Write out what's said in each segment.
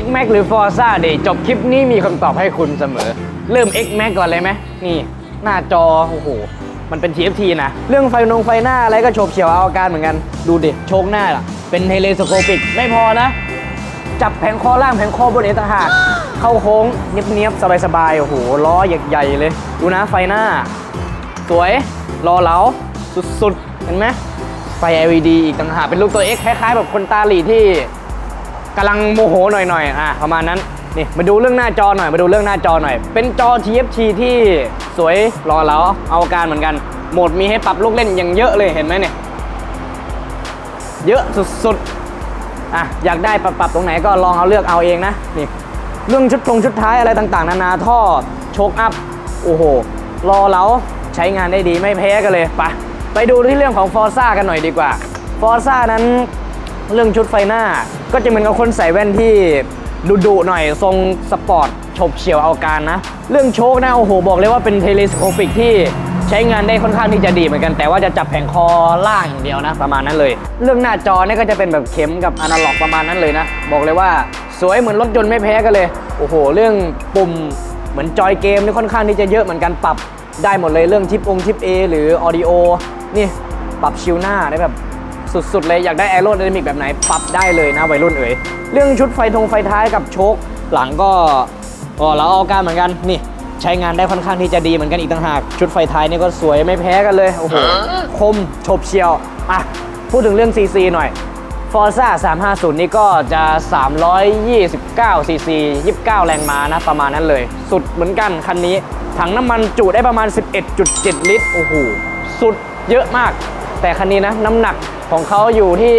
X Max หรือ Forza เดี๋ยวจบคลิปนี้มีคำตอบให้คุณเสมอ เริ่ม X Max ก่อนเลยไหมนี่ หน้าจอ โอ้โห มันเป็น TFT นะ เรื่องไฟนงไฟหน้าอะไรก็โฉบเฉียวเอาอาการเหมือนกัน ดูดิโชคหน้าล่ะ เป็นเทเลสโคปิก ไม่พอนะ จับแผงคอล่างแผงคอบนเอตางหากเข้าโค้งเนียบๆ สบายๆ โอ้โห ล้อใหญ่ๆเลย ดูนะไฟหน้า สวย รอเหลาสุดๆ เห็นไหมไฟ LED อีกต่างหากเป็นลูกตัว X คล้ายๆ แบบคนตาหลีที่ กำลังโมโหหน่อยๆอะประมาณนั้นนี่มาดูเรื่องหน้าจอหน่อยมาดูเรื่องหน้าจอหน่อย เป็นจอ TFT ที่สวยรอเหลาเอาการเหมือนกันโหมดมีให้ปรับลูกเล่นอย่างเยอะเลยเห็นไหมเนี่ยเยอะสุดๆอะอยากได้ปรับปรับตรงไหนก็ลองเอาเลือกเอาเองนะนี่เรื่องชุดตรงชุดท้ายอะไรต่างๆ นานาท่อโชคอัพโอ้โหรอเราใช้งานได้ดีไม่แพ้กันเลยไปไปดูที่เรื่องของฟอร์ซ่ากันหน่อยดีกว่าฟอร์ซ่านั้น เรื่องชุดไฟหน้า ก็จะเหมือนกับคนใส่แว่นที่ดุดุหน่อยทรงสปอร์ตฉบเฉียวเอาการนะ เรื่องโชคนะโอ้โหบอกเลยว่าเป็นเทเลสโคปิกที่ใช้งานได้ค่อนข้างที่จะดีเหมือนกัน แต่ว่าจะจับแผงคอล่างอย่างเดียวนะ ประมาณนั้นเลย เรื่องหน้าจอเนี่ยก็จะเป็นแบบเข็มกับอนาล็อกประมาณนั้นเลยนะ บอกเลยว่าสวยเหมือนรถยนต์ไม่แพ้กันเลย โอ้โห เรื่องปุ่มเหมือนจอยเกมนี่ค่อนข้างที่จะเยอะเหมือนกันปรับได้หมดเลยเรื่องชิปองชิป A หรือออดิโอนี่ปรับชิลหน้าได้แบบ สุด ๆ เลย อยากได้แอโร d y นามิกแบบไหนปรับได้เลยนะวัยรุ่นเอ๋ยเรื่องชุดไฟทงไฟท้ายกับโชคหลังก็อ๋อเราเอาการเหมือนกันนี่ใช้งานได้ค่อนข้างที่จะดีเหมือนกันอีกต่างหาก ชุดไฟท้ายนี่ก็สวยไม่แพ้กันเลยโอ้โหคมโฉบเฉียวอะพูดถึงเรื่อง CC หน่อย Forza 350 นี่ก็จะ 329 cc 29 แรงม้านะ ประมาณนั้นเลย สุดเหมือนกันคันนี้ ถังน้ำมันจุได้ประมาณ 11.7 ลิตร โอ้โห สุดเยอะมาก แต่คันนี้นะน้ำหนักของเขาอยู่ที่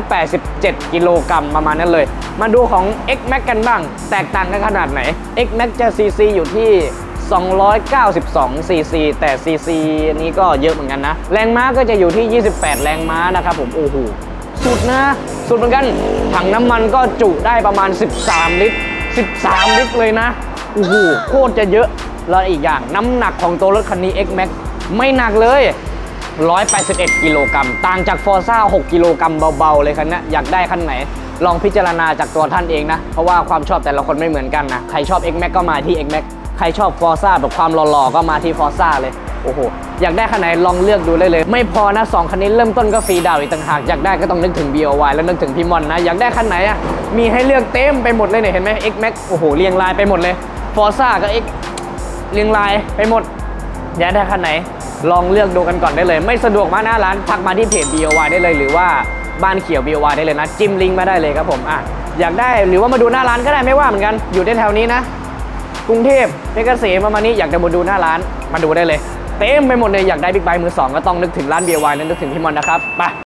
187 กิโลกรัมประมาณนั้นเลย มาดูของ X Max กันบ้าง แตกต่างกันขนาดไหน X Max จะ cc อยู่ที่ 292 cc แต่ cc นี้ก็เยอะเหมือนกันนะ แรงม้าก็จะอยู่ที่ 28 แรงม้านะครับผมโอ้โหสุดนะ สุดเหมือนกัน ถังน้ำมันก็จุได้ประมาณ 13 ลิตร 13 ลิตรเลยนะโอ้โหโคตรจะเยอะ แล้วอีกอย่างน้ำหนักของตัวรถคันนี้ X Max ไม่หนักเลย 181 กิโลกรัมต่างจาก Forza 6กิโลกรัมเบาๆ เลยคันนี้อยากได้คันไหน ลองพิจารณาจากตัวท่านเองนะ เพราะว่าความชอบแต่ละคนไม่เหมือนกันนะ ใครชอบ X Max ก็มาที่ X Max ใครชอบ Forza แบบความหล่อๆ ก็มาที่ Forza เลย โอ้โห อยากได้คันไหนลองเลือกดูได้เลย ไม่พอนะสองคันนี้เริ่มต้นก็ฟรีดาวน์อีกต่างหาก อยากได้ก็ต้องนึกถึง BOY แล้วนึกถึงพี่มอนนะ อยากได้คันไหนอะ มีให้เลือกเต็มไปหมดเลยเนี่ยเห็นไหม X Max โอ้โหเรียงรายไปหมดเลย Forza ก็ X เรียงรายไปหมดอยากได้คันไหน ลองเลือกดูกันก่อนได้เลย ไม่สะดวกมาหน้าร้านทักมาที่เพจ BOY ได้เลย หรือว่าบ้านเขียว BOY ได้เลยนะ จิ้มลิงก์มาได้เลยครับผมอะอยากได้หรือว่ามาดูหน้าร้านก็ได้ไม่ว่าเหมือนกันอยู่ในแถวนี้นะ กรุงเทพเพชรเกษมประมาณนี้อยากจะมาดูหน้าร้านมาดูได้เลย เต็มไปหมดเลยอยากได้บิ๊กไบค์มือสองก็ต้องนึกถึงร้าน BOY นั้นนึกถึงพี่มอนนะครับไป